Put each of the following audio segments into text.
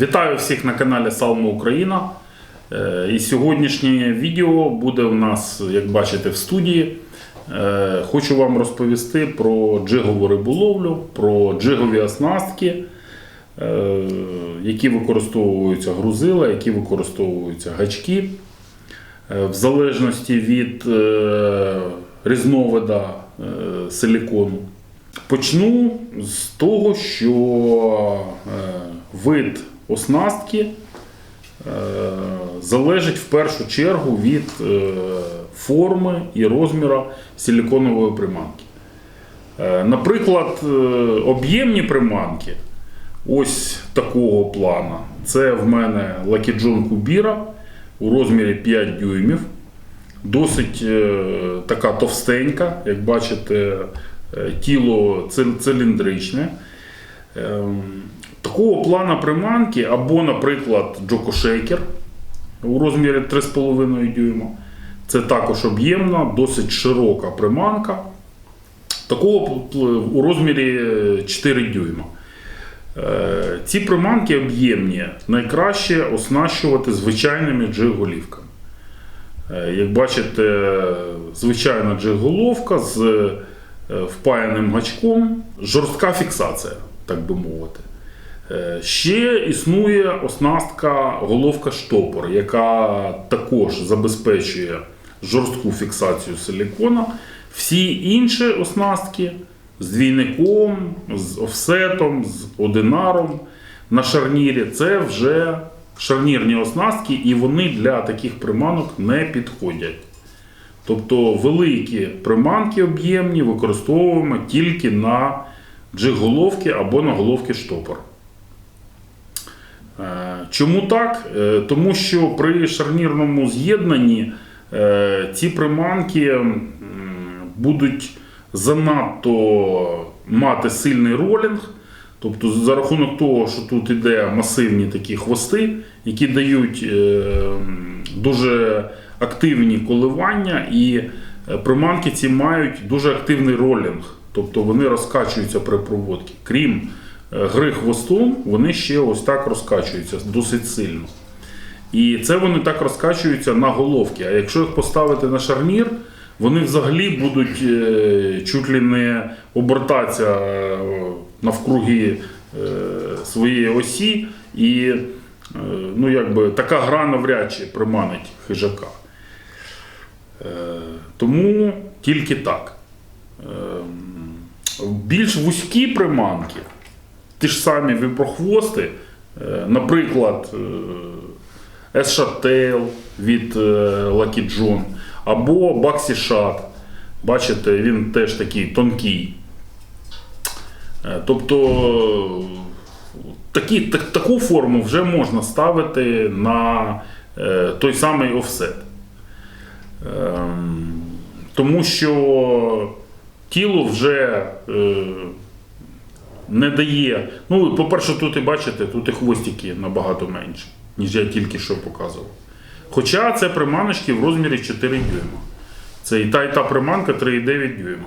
Вітаю всіх на каналі Салма Україна. Е, І сьогоднішнє відео буде у нас, як бачите, в студії. Е, Хочу вам розповісти про джигову риболовлю, про джигові оснастки, е, які використовуються грузила, які використовуються гачки. В залежності від різновида силікону. Почну з того, що вид оснастки е, залежить в першу чергу від е, форми і розміру силіконової приманки. Е, Наприклад, об'ємні приманки ось такого плана. Це в мене John Kubira у розмірі 5 дюймів. Досить така товстенька, як бачите, тіло ци- циліндричне. Такого плана приманки, або, наприклад, Джоко Шейкер у розмірі 3,5 дюйма. Це також об'ємна, досить широка приманка. Такого у розмірі е, 4 дюйма. Е, Ці приманки об'ємні найкраще оснащувати звичайними джиг-голівками. Е, Як бачите, звичайна джиг-головка з е, впаяним гачком, жорстка фіксація, так би мовити. Е, Ще існує оснастка головка штопор, яка також забезпечує жорстку фіксацію силікона. Всі інші оснастки з двійником, з офсетом, з одинаром на шарнірі це вже шарнірні оснастки, і вони для таких приманок не підходять. Тобто великі приманки об'ємні використовуємо тільки на джиг-головки або на головки штопор. Чому так? Е, Тому що при шарнірному з'єднанні е, ці приманки будуть занадто мати сильний ролінг. Тобто, за рахунок того, що тут іде масивні такі хвости, які дають е, дуже активні коливання, і приманки ці мають дуже активний ролінг. Тобто вони розкачуються при проводці. Крім гри хвостом, вони ще ось так розкачуються досить сильно. І це вони так розкачуються на головки. А якщо їх поставити на шарнір, вони взагалі будуть е, чуть ли не обертатися е, навкруги е, своєї осі, і ну, якби, така гра навряд чи приманить хижака. Тому тільки так. Більш вузькі приманки, ті ж самі віброхвости, е, наприклад, е, S-Shot від е, Lucky John або Baxi Shot. Бачите, він теж такий тонкий. Е, Тобто такі, так, таку форму вже можна ставити на е, той самий офсет. Ем, тому що тіло вже е, не дає. Ну, по-перше, тут і бачите, тут і хвостики набагато менші, ніж я тільки що показував. Хоча це приманочки в розмірі 4 дюйма. Це і та, і та приманка 3,9 дюйма.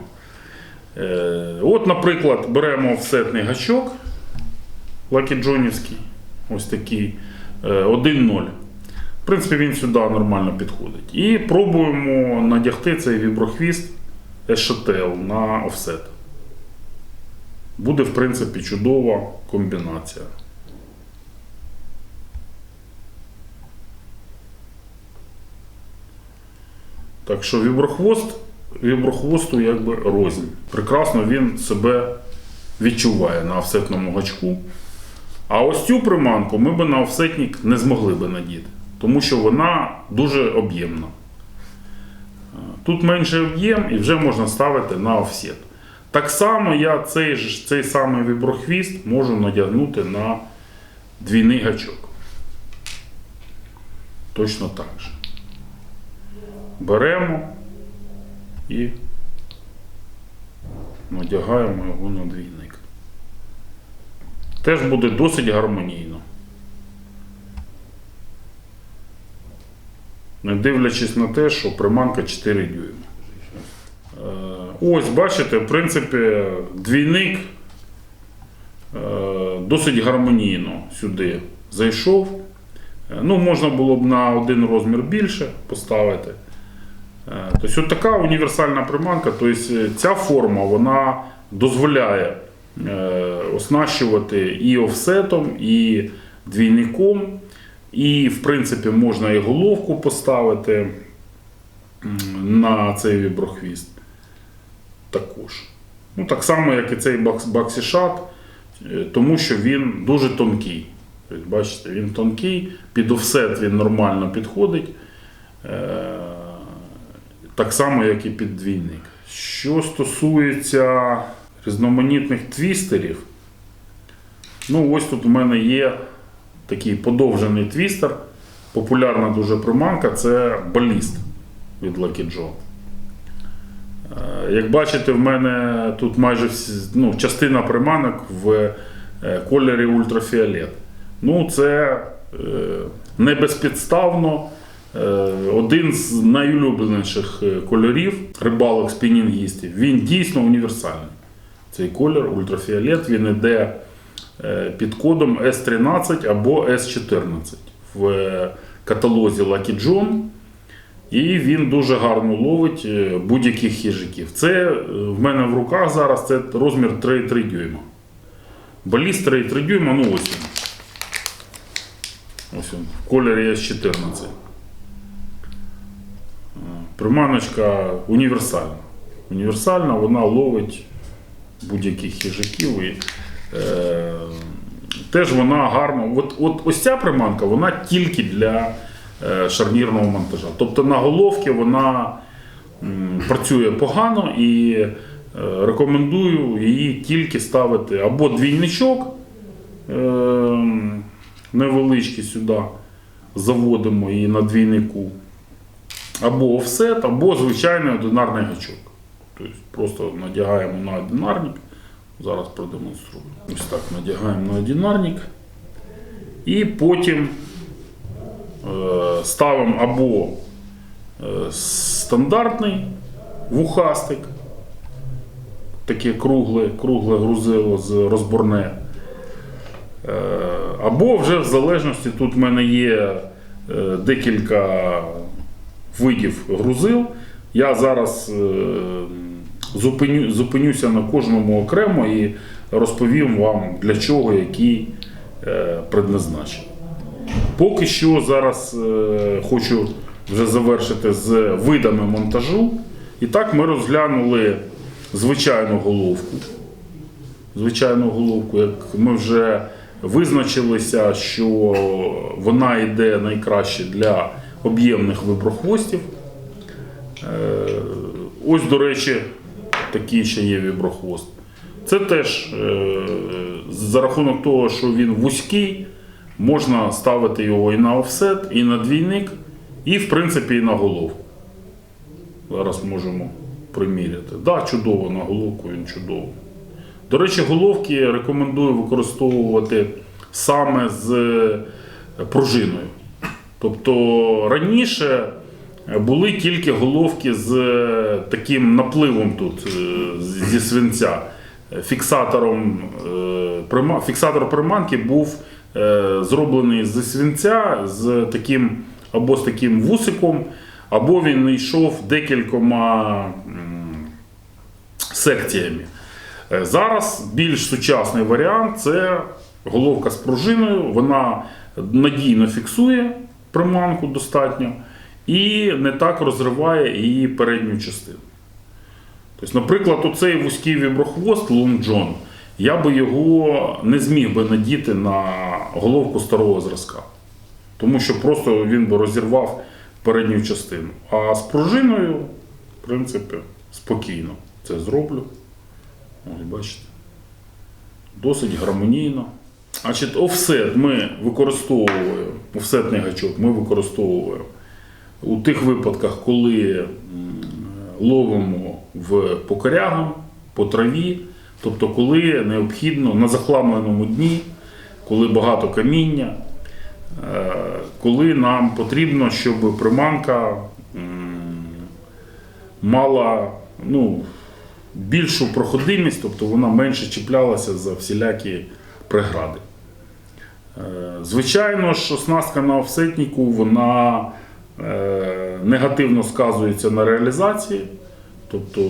Е, от, наприклад, беремо офсетний гачок Lucky Джонівський, ось такий е, 1.0. В принципі, він сюди нормально підходить. І пробуємо надягти цей віброхвіст SHTL на офсет. Буде, в принципі, чудова комбінація. Так що віброхвост, віброхвосту якби рознь. Прекрасно він себе відчуває на офсетному гачку. А ось цю приманку ми би на офсетник не змогли би надіти, тому що вона дуже об'ємна. Тут менший об'єм і вже можна ставити на офсет. Так само я цей, ж- цей самий віброхвіст можу надягнути на двійний гачок. Точно так же. Беремо і надягаємо його на двійник. Теж буде досить гармонійно. Не дивлячись на те, що приманка 4 дюйма. Ось, бачите, в принципі, двійник е, досить гармонійно сюди зайшов. Е, Ну, можна було б на один розмір більше поставити. Е, Тобто, от така універсальна приманка. Тобто, ця форма вона дозволяє оснащувати і офсетом, і двійником. І, в принципі, можна і головку поставити на цей віброхвіст. Також. Ну, так само, як і цей баксішат, е, тому що він дуже тонкий. Тобто, бачите, він тонкий, під офсет він нормально підходить. Е, Так само, як і під двійник. Що стосується різноманітних твістерів, ну ось тут у мене є такий подовжений твістер. Популярна дуже приманка це баліст від Lucky John. Як бачите, в мене тут майже ну, частина приманок в е, кольорі ультрафіолет. Ну, це е, не безпідставно. Е, один з найулюбленіших кольорів рибалок спінінгістів. Він дійсно універсальний. Цей колір ультрафіолет він іде е, під кодом S13 або S14 в каталозі Lucky John. І він дуже гарно ловить е, будь-яких хижаків. Це е, в мене в руках зараз це розмір 3,3 дюйма. Баліст 3,3 дюйма, ну ось він. Ось він, в кольорі S14. Е, Приманочка універсальна. Універсальна, вона ловить будь-яких хижаків. І, е, теж вона гарно. От, от ось ця приманка, вона тільки для шарнірного монтажа. Тобто на головки вона працює погано і е, рекомендую її тільки ставити або двійничок е, невеличкий сюди, заводимо її на двійнику, або офсет, або звичайний одинарний гачок. Тобто просто надягаємо на одинарник. Зараз продемонструю. Ось так надягаємо на одинарник. І потім е, ставимо або е, стандартний вухастик, таке кругле, кругле грузило з розборне. Е, Або вже в залежності, тут в мене є е, декілька видів грузил. Я зараз е, зупиню, зупинюся на кожному окремо і розповім вам для чого який е, предназначений. Поки що зараз е, хочу вже завершити з видами монтажу. І так ми розглянули звичайну головку. Звичайну головку, як ми вже визначилися, що вона йде найкраще для об'ємних виброхвостів. Е, Ось, до речі, такий ще є віброхвост. Це теж е, за рахунок того, що він вузький, можна ставити його і на офсет, і на двійник, і в принципі і на головку. Зараз можемо приміряти. Так, да, чудово на головку він чудово. До речі, головки рекомендую використовувати саме з е, пружиною. Тобто раніше були тільки головки з е, таким напливом тут е, зі свинця. Фіксатором, фіксатор приманки був зроблений зі свинця з таким або з таким вусиком, або він йшов декількома секціями. Е, Зараз більш сучасний варіант це головка з пружиною. Вона надійно фіксує приманку достатньо і не так розриває її передню частину. Тобто, наприклад, оцей вузький віброхвост Long John, я би його не зміг би надіти на головку старого зразка. Тому що просто він би розірвав передню частину. А з пружиною, в принципі, спокійно це зроблю. Ось бачите. Досить гармонійно. Значить, офсет ми використовуємо, офсетний гачок ми використовуємо у тих випадках, коли ловимо в по корягам, по траві, тобто коли необхідно на захламленому дні, коли багато каміння, е, коли нам потрібно, щоб приманка мала ну, більшу проходимість, тобто вона менше чіплялася за всілякі прегради. Е, Звичайно ж, оснастка на офсетнику вона е, негативно сказується на реалізації. Тобто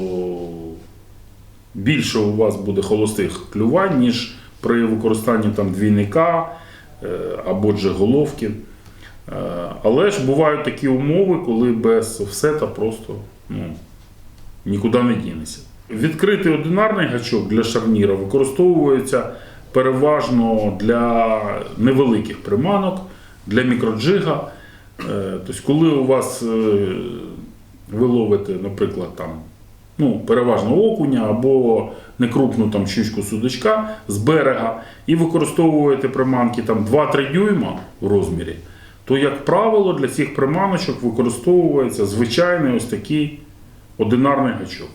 більше у вас буде холостих клювань, ніж при використанні там двійника е, або джеголовки. Е, Але ж бувають такі умови, коли без офсета просто ну, нікуди не дінеться. Відкритий одинарний гачок для шарніра використовується переважно для невеликих приманок, для мікроджига. Е, Тобто, коли у вас ви ловите, наприклад, там, ну, переважно окуня або некрупну там щучку судачка з берега і використовуєте приманки там 2-3 дюйма в розмірі, то, як правило, для цих приманочок використовується звичайний ось такий одинарний гачок.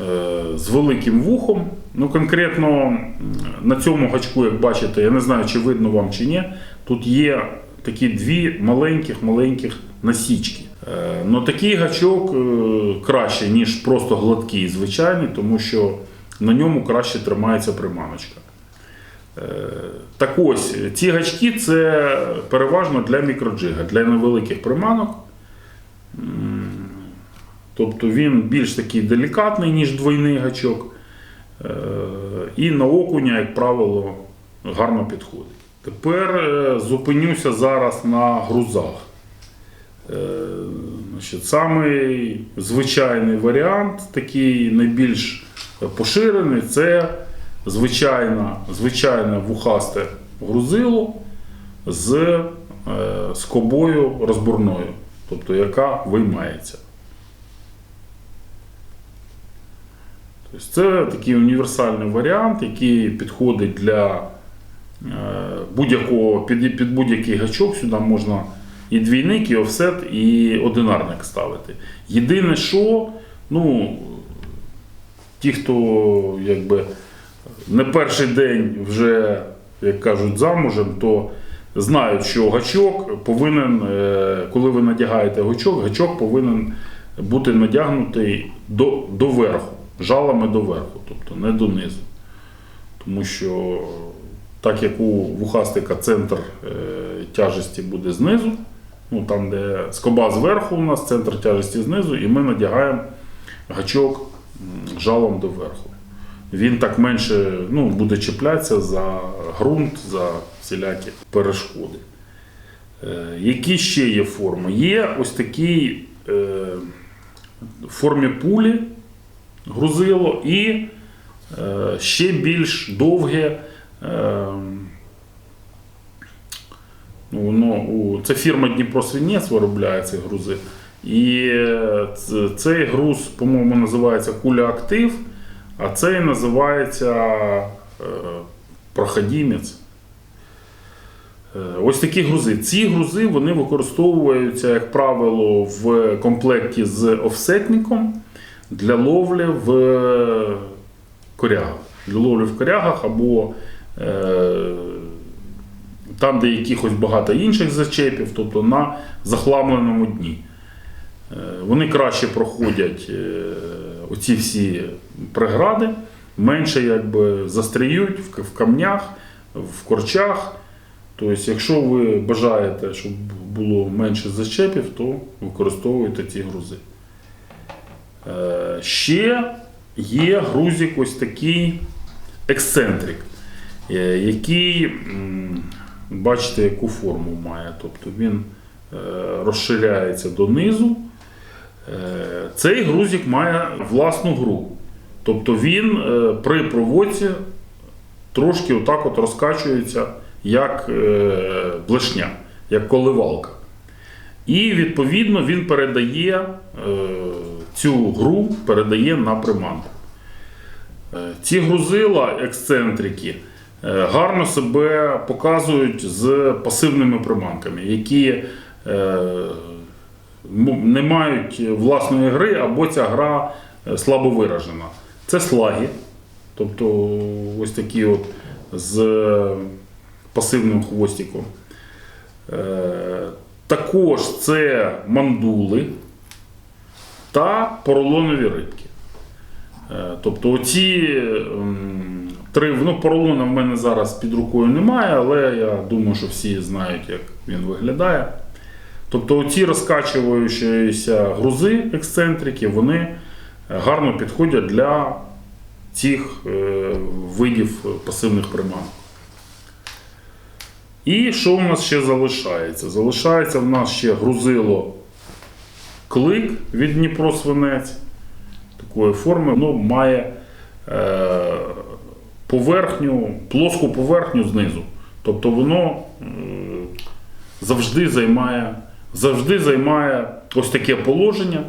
Е, З великим вухом. Ну, конкретно на цьому гачку, як бачите, я не знаю, чи видно вам чи ні, тут є такі дві маленьких-маленьких насічки. Е, Ну, такий гачок е, краще, ніж просто гладкий, звичайний, тому що на ньому краще тримається приманочка. Е, Так ось, ці гачки це переважно для мікроджига, для невеликих приманок. Тобто він більш такий делікатний, ніж двойний гачок. І на окуня, як правило, гарно підходить. Тепер зупинюся зараз на грузах. Е, Значить, самий звичайний варіант, такий найбільш поширений, це звичайна, звичайне вухасте грузило з е, скобою розборною, тобто яка виймається. Тобто це такий універсальний варіант, який підходить для е, будь-якого під, під будь-який гачок. Сюди можна і двійник, і офсет, і одинарник ставити. Єдине, що ну, ті, хто якби не перший день вже, як кажуть, замужем, то знають, що гачок повинен, е, коли ви надягаєте гачок, гачок повинен бути надягнутий до, до верху, жалами до верху, тобто не донизу. Тому що так як у вухастика центр е, тяжесті буде знизу, ну там, де скоба зверху у нас, центр тяжесті знизу, і ми надягаємо гачок жалом до верху. Він так менше ну, буде чіплятися за ґрунт, за всілякі перешкоди. Е, які ще є форми? Є ось такі е, формі пулі грузило і е, ще більш довге. Е, воно, у, це фірма Дніпро Свинець виробляє ці грузи. І е, цей груз, по-моєму, називається Куля Актив, а цей називається е, Проходімець. Е, Ось такі грузи. Ці грузи вони використовуються, як правило, в комплекті з офсетником для ловлі в корягах. Для ловлі в корягах або там, де якихось багато інших зачепів, тобто на захламленому дні. Е, Вони краще проходять е, оці всі прегради, менше якби застріють в, камнях, в корчах. Тобто, якщо ви бажаєте, щоб було менше зачепів, то використовуйте ці грузи. Е, Ще є грузик ось такий ексцентрик, який, бачите, яку форму має. Тобто він е, розширяється донизу. Е, Цей грузик має власну гру. Тобто він е, при проводці трошки отак от розкачується, як блешня, як коливалка. І відповідно він передає цю гру передає на приманку. Ці грузила, ексцентрики, гарно себе показують з пасивними приманками, які е, не мають власної гри, або ця гра е, слабо виражена. Це слаги, тобто ось такі от з е, пасивним хвостиком. Е, Також це мандули та поролонові рибки. Е, Тобто оці м, Три, ну, поролона в мене зараз під рукою немає, але я думаю, що всі знають, як він виглядає. Тобто ці розкачуючіся грузи ексцентрики, вони е, гарно підходять для цих е, видів пасивних приманок. І що у нас ще залишається? Залишається в нас ще грузило клик від Дніпро Свинець такої форми. Воно має е, поверхню, плоску поверхню знизу. Тобто воно е, завжди займає, завжди займає ось таке положення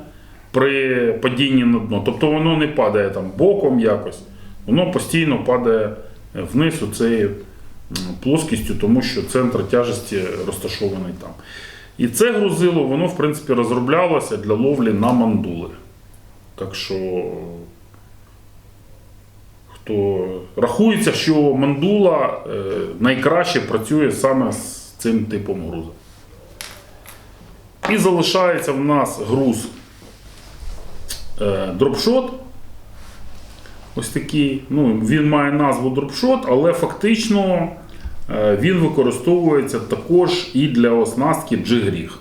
при падінні на дно. Тобто воно не падає там боком якось, воно постійно падає вниз цією плоскістю, тому що центр тяжесті розташований там. І це грузило, воно, в принципі, розроблялося для ловлі на мандули. Так що, хто рахується, що мандула е, найкраще працює саме з цим типом груза. І залишається в нас груз е, дропшот. Ось такий. Ну, він має назву дропшот, але фактично е, він використовується також і для оснастки джигріг.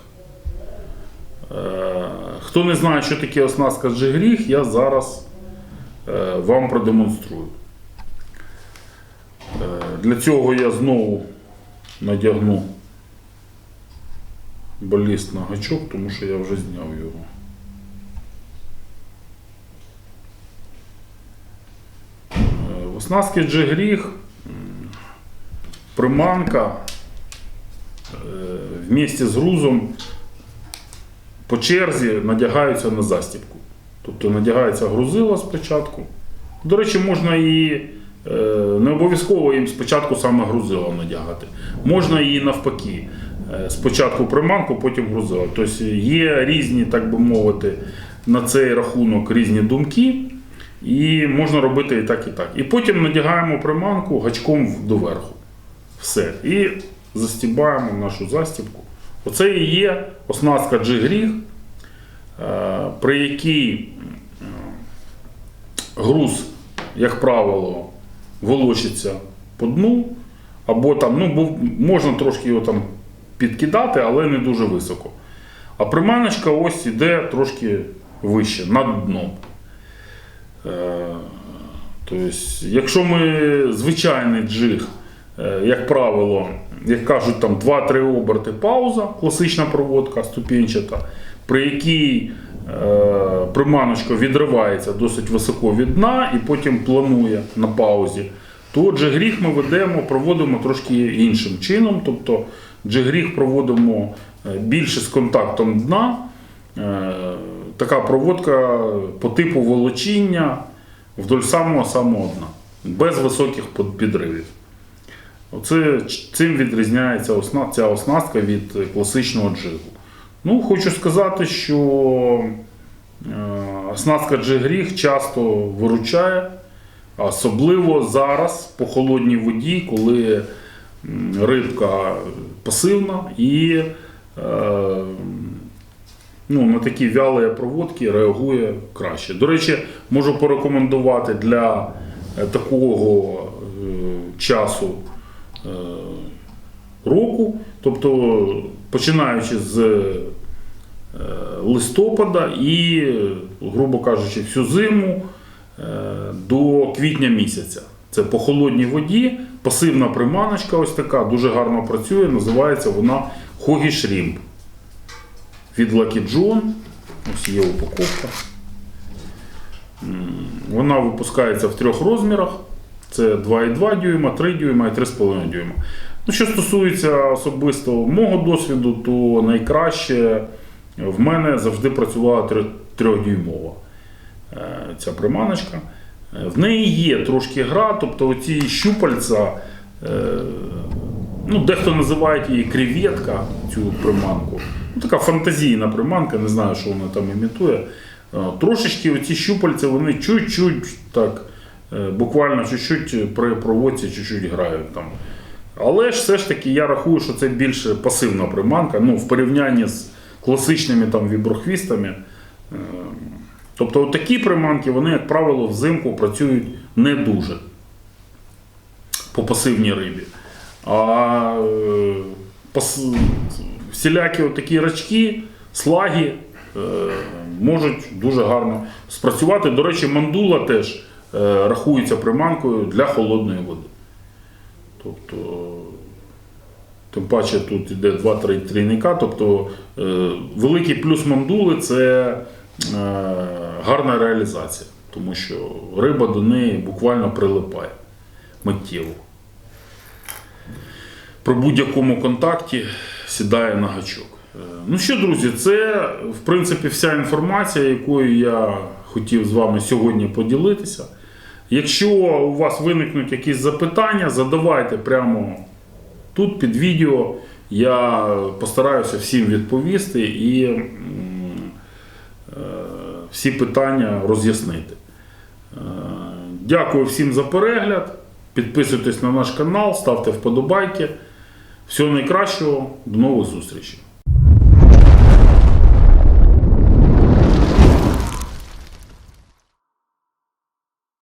Хто не знає, що таке оснастка джигріг, я зараз вам продемонструю. Е, Для цього я знову надягну баліст на гачок, тому що я вже зняв його. Е, В оснастці джигріг м, приманка е, вместе з грузом по черзі надягаються на застібку. Тобто надягається грузило спочатку. До речі, можна і е, не обов'язково їм спочатку саме грузило надягати. Можна і навпаки. Е, Спочатку приманку, потім грузило. Тобто є різні, так би мовити, на цей рахунок різні думки. І можна робити і так, і так. І потім надягаємо приманку гачком доверху. Все. І застібаємо нашу застібку. Оце і є оснастка джигріг, е, при якій груз, як правило, волочиться по дну, або там, ну, можна трошки його там підкидати, але не дуже високо. А приманочка ось іде трошки вище, над дном. Е, Тобто, якщо ми звичайний джиг, е, як правило, як кажуть, там 2-3 оберти пауза, класична проводка ступінчата, при якій приманочка відривається досить високо від дна і потім планує на паузі, то джигріг ми ведемо, проводимо трошки іншим чином. Тобто джигріг проводимо е, більше з контактом дна. Е, Така проводка по типу волочіння вдоль самого самого дна, без високих підривів. Оце, цим відрізняється ця оснастка від е, класичного джигу. Ну, хочу сказати, що е, оснастка джигріг часто виручає, особливо зараз по холодній воді, коли рибка пасивна і е, ну, на такі вялі проводки реагує краще. До речі, можу порекомендувати для е, такого часу року, тобто починаючи з е, листопада і, грубо кажучи, всю зиму е, до квітня місяця. Це по холодній воді, пасивна приманочка, ось така, дуже гарно працює. Називається вона Хогі Shrimp від Lucky John. Ось є упаковка. Вона випускається в трьох розмірах. Це 2,2 дюйма, 3 дюйма і 3,5 дюйма. Ну, що стосується особисто мого досвіду, то найкраще в мене завжди працювала 3-дюймова ця приманочка. Е, В неї є трошки гра, тобто оці щупальця, е, ну, дехто називає її креветка, цю приманку. Ну, така фантазійна приманка, не знаю, що вона там імітує. Е, Трошечки оці щупальця, вони чуть-чуть так, е, буквально чуть-чуть при проводці чуть-чуть грають там. Але ж все ж таки я рахую, що це більше пасивна приманка, ну, в порівнянні з класичними там віброхвістами. Е, Тобто такі приманки, вони, як правило, взимку працюють не дуже. по пасивній рибі. А е, всілякі такі рачки, слаги е, можуть дуже гарно спрацювати. До речі, мандула теж рахується приманкою для холодної води. Тобто, тим паче тут йде 2-3 трійника. Тобто е, великий плюс мандули це е, гарна реалізація, тому що риба до неї буквально прилипає миттєво. При будь-якому контакті сідає на гачок. Е, Ну що, друзі, це в принципі вся інформація, якою я хотів з вами сьогодні поділитися. Якщо у вас виникнуть якісь запитання, задавайте прямо тут під відео. Я постараюся всім відповісти і е, всі питання роз'яснити. Е, Дякую всім за перегляд. Підписуйтесь на наш канал, ставте вподобайки. Всього найкращого, до нових зустрічей!